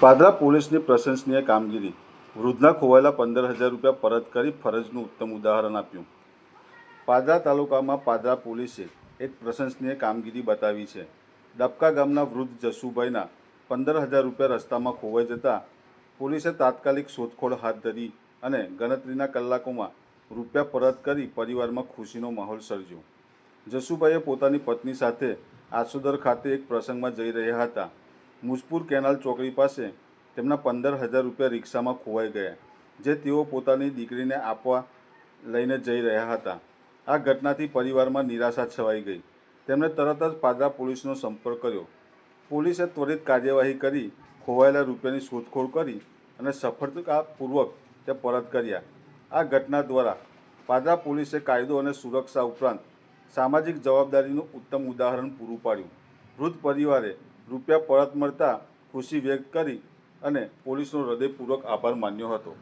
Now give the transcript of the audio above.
પાદરા પોલીસની પ્રશંસનીય કામગીરી. વૃદ્ધના ખોવાયેલા પંદર હજાર રૂપિયા પરત કરી ફરજનું ઉત્તમ ઉદાહરણ આપ્યું. પાદરા તાલુકામાં પાદરા પોલીસે એક પ્રશંસનીય કામગીરી બતાવી છે. ડબકા ગામના વૃદ્ધ જસુભાઈના પંદર હજાર રૂપિયા રસ્તામાં ખોવાઈ જતા પોલીસે તાત્કાલિક શોધખોળ હાથ ધરી અને ગણતરીના કલાકોમાં રૂપિયા પરત કરી પરિવારમાં ખુશીનો માહોલ સર્જ્યો. જસુભાઈએ પોતાની પત્ની સાથે આસુદર ખાતે એક પ્રસંગમાં જઈ રહ્યા હતા. મુજપુર કેનાલ ચોકડી પાસે તેમના પંદર હજાર રૂપિયા રિક્ષામાં ખોવાઈ ગયા, જે તેઓ પોતાની દીકરીને આપવા લઈને જઈ રહ્યા હતા. આ ઘટનાથી પરિવારમાં નિરાશા છવાઈ ગઈ. તેમણે તરત જ પાદરા પોલીસનો સંપર્ક કર્યો. પોલીસે ત્વરિત કાર્યવાહી કરી ખોવાયેલા રૂપિયાની શોધખોળ કરી અને સફળતાપૂર્વક તે પરત કર્યા. આ ઘટના દ્વારા પાદરા પોલીસે કાયદો અને સુરક્ષા ઉપરાંત સામાજિક જવાબદારીનું ઉત્તમ ઉદાહરણ પૂરું પાડ્યું. વૃદ્ધ પરિવારે રૂપિયા પરત મળતા ખુશી વ્યક્ત કરી અને પોલીસનો હૃદયપૂર્વક આભાર માન્યો હતો.